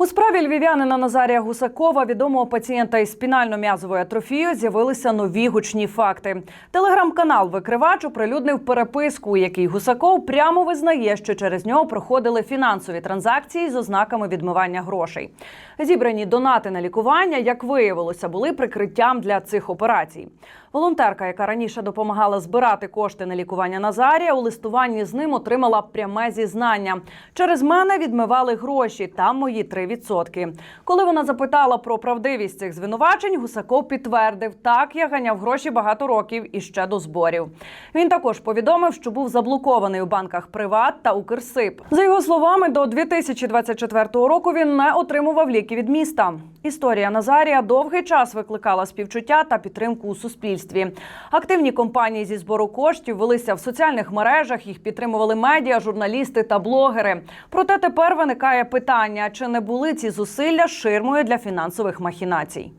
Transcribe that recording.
У справі львів'янина Назарія Гусакова, відомого пацієнта із спінально-м'язовою атрофією, з'явилися нові гучні факти. Телеграм-канал Викривач оприлюднив переписку, у якій Гусаков прямо визнає, що через нього проходили фінансові транзакції з ознаками відмивання грошей. Зібрані донати на лікування, як виявилося, були прикриттям для цих операцій. Волонтерка, яка раніше допомагала збирати кошти на лікування Назарія, у листуванні з ним отримала пряме зізнання. Через мене відмивали гроші. Там мої 3%. Коли вона запитала про правдивість цих звинувачень, Гусаков підтвердив, так я ганяв гроші багато років і ще до зборів. Він також повідомив, що був заблокований у банках Приват та Укрсип. За його словами, до 2024 року він не отримував ліки від міста. Історія Назарія довгий час викликала співчуття та підтримку у суспільстві. Активні компанії зі збору коштів велися в соціальних мережах. Їх підтримували медіа, журналісти та блогери. Проте тепер виникає питання: чи не були ці зусилля ширмою для фінансових махінацій?